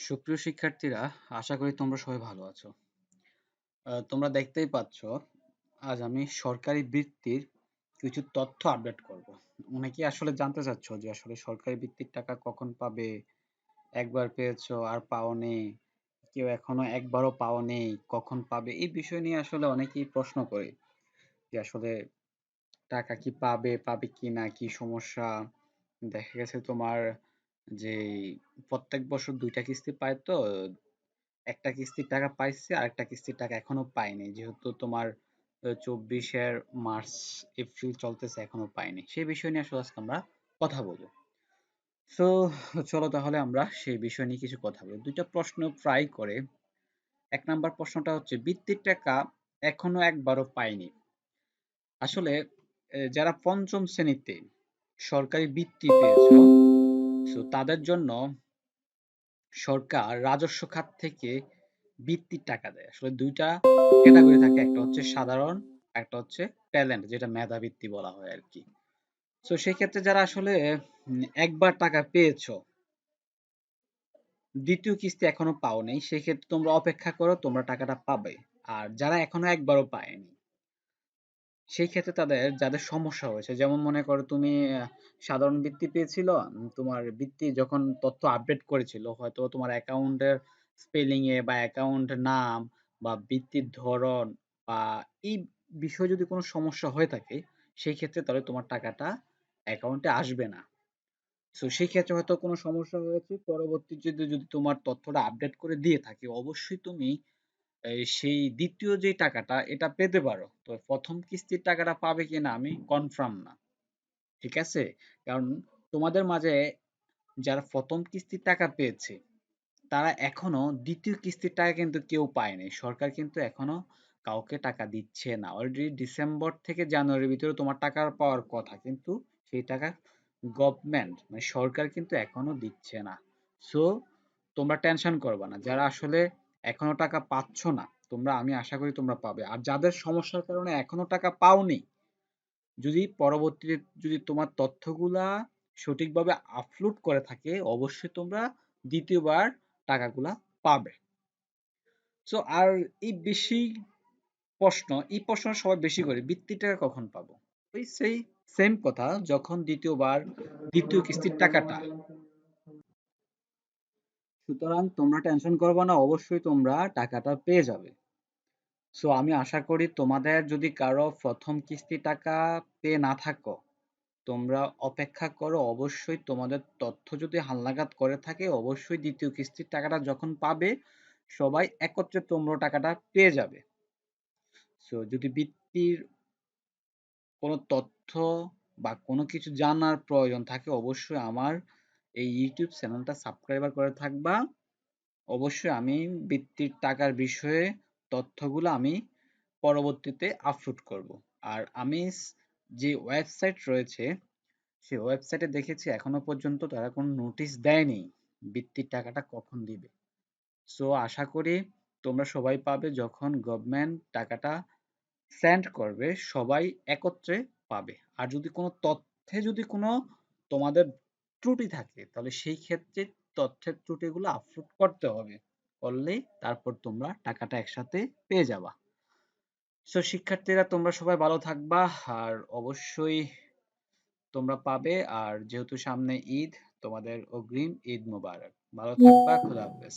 সুপ্রিয় শিক্ষার্থীরা, আশা করি তোমরা সবাই ভালো আছো। তোমরা দেখতেই পাচ্ছ, আজ আমি সরকারি বৃত্তির কিছু তথ্য আপডেট করব। অনেকেই আসলে জানতে চাচ্ছ যে আসলে সরকারি বৃত্তির টাকা কখন পাবে, একবার পেয়েছ আর পাওনি, কেউ এখনও একবারও পাওনি, কখন পাবে? এই বিষয় নিয়ে আসলে অনেকেই প্রশ্ন করে যে আসলে টাকা কি পাবে পাবে কি না কি সমস্যা? দেখা গেছে তোমার যে প্রত্যেক বছর দুইটা কিস্তি পায় তো, একটা কিস্তির টাকা পাইছে আর একটা কিস্তির টাকা এখনও পায়নি। যেহেতু তোমার চব্বিশের মার্চ, এপ্রিল চলতেছে, এখনও পায়নি। সেই বিষয় নিয়ে আসলে আজকে আমরা কথা বলব। তো, চলো তাহলে আমরা সেই বিষয় নিয়ে কিছু কথা বলি। দুইটা প্রশ্ন প্রায় করে। এক নাম্বার প্রশ্নটা হচ্ছে, বৃত্তির টাকা এখনও একবারও পায়নি। আসলে যারা পঞ্চম শ্রেণীতে সরকারি বৃত্তি পেয়েছ তো তাদের জন্য সরকার রাজস্ব খাত থেকে বৃত্তির টাকা দেয়। আসলে দুইটা ক্যাটাগরি থাকে, একটা হচ্ছে সাধারণ, একটা হচ্ছে ট্যালেন্ট যেটা মেধা বৃত্তি বলা হয় আর কি তো সেই ক্ষেত্রে যারা আসলে একবার টাকা পেয়েছ, দ্বিতীয় কিস্তি এখনও পাও নেই সেক্ষেত্রে তোমরা অপেক্ষা করো, তোমরা টাকাটা পাবে। আর যারা এখনও একবারও পায়নি সেই ক্ষেত্রে তাদের যাদের সমস্যা হয়েছে, যেমন মনে করো তুমি সাধারণ বৃত্তি পেয়েছিল তোমার বৃত্তি যখন তথ্য আপডেট করেছিল, হয়তো তোমার অ্যাকাউন্টের স্পেলিং এ বা অ্যাকাউন্ট নাম বা বৃত্তির ধরন বা এই বিষয়ে যদি কোনো সমস্যা হয়ে থাকে, সেই ক্ষেত্রে তাহলে তোমার টাকাটা অ্যাকাউন্টে আসবে না। তো সেই ক্ষেত্রে হয়তো কোনো সমস্যা হয়েছে, পরবর্তীতে যদি তোমার তথ্যটা আপডেট করে দিয়ে থাকে, অবশ্যই তুমি সেই দ্বিতীয় যে টাকাটা, এটা পেতে পারো। তো প্রথম কিস্তির টাকাটা পাবে কিনা আমি কনফার্ম না। ঠিক আছে? কারণ তোমাদের মাঝে যারা প্রথম কিস্তির টাকা পেয়েছে, তারা এখনও দ্বিতীয় কিস্তির টাকা কিন্তু কেউ পায়নি। সরকার কিন্তু এখনও কাউকে টাকা দিচ্ছে না। অলরেডি ডিসেম্বর থেকে জানুয়ারির ভিতরে তোমার টাকা পাওয়ার কথা, কিন্তু সেই টাকা গভর্নমেন্ট মানে সরকার কিন্তু এখনও দিচ্ছে না। সো তোমরা টেনশন করবে না। যারা আসলে এখনও টাকা পাচ্ছ না, তোমরা, আমি আশা করি তোমরা পাবে। আর যাদের সমস্যার কারণে এখনও টাকা পাওনি, যদি পরবর্তীতে যদি তোমার তথ্যগুলা সঠিকভাবে আপলোড করে থাকে, অবশ্যই তোমরা দ্বিতীয়বার টাকাগুলা পাবে। সো আর এই বেশি প্রশ্ন, এই প্রশ্ন সবাই বেশি করে বৃত্তি টাকা কখন পাবো? ওই সেই সেম কথা, যখন দ্বিতীয়বার, দ্বিতীয় কিস্তির টাকাটা সুতরাং তোমরা টেনশন করবে না, অবশ্যই তোমরা টাকাটা পেয়ে যাবে। সো আমি আশা করি তোমাদের যদি কারও প্রথম কিস্তি টাকা পেয়ে না থাকো, তোমরা অপেক্ষা করো, অবশ্যই তোমাদের তথ্য যদি হালনাগাদ করে থাকে, অবশ্যই দ্বিতীয় কিস্তির টাকাটা যখন পাবে, সবাই একত্রে তোমরা টাকাটা পেয়ে যাবে। সো যদি বৃত্তির কোনো তথ্য বা কোনো কিছু জানার প্রয়োজন থাকে, অবশ্যই আমার এই ইউটিউব চ্যানেলটা সাবস্ক্রাইবার করে থাকবা। অবশ্যই আমি বৃত্তির টাকার বিষয়ে তথ্যগুলো আমি পরবর্তীতে আপলোড করব। আর আমি যে ওয়েবসাইট রয়েছে সেই ওয়েবসাইটে দেখেছি, এখনও পর্যন্ত তারা কোনো নোটিশ দেয়নি বৃত্তির টাকাটা কখন দিবে। সো আশা করি তোমরা সবাই পাবে যখন গভর্নমেন্ট টাকাটা সেন্ড করবে, সবাই একত্রে পাবে। আর যদি কোনো তথ্যে যদি কোনো তোমাদের ত্রুটি থাকে তাহলে সেই ক্ষেত্রে তথ্যের ত্রুটিগুলো আপলোড করতে হবে। করলে তারপর তোমরা টাকাটা একসাথে পেয়ে যাবা। সো শিক্ষার্থীরা তোমরা সবাই ভালো থাকবা আর অবশ্যই তোমরা পাবে। আর যেহেতু সামনে ঈদ তোমাদের অগ্রিম ঈদ মোবারক। ভালো থাকবা খোদা হাফেজ।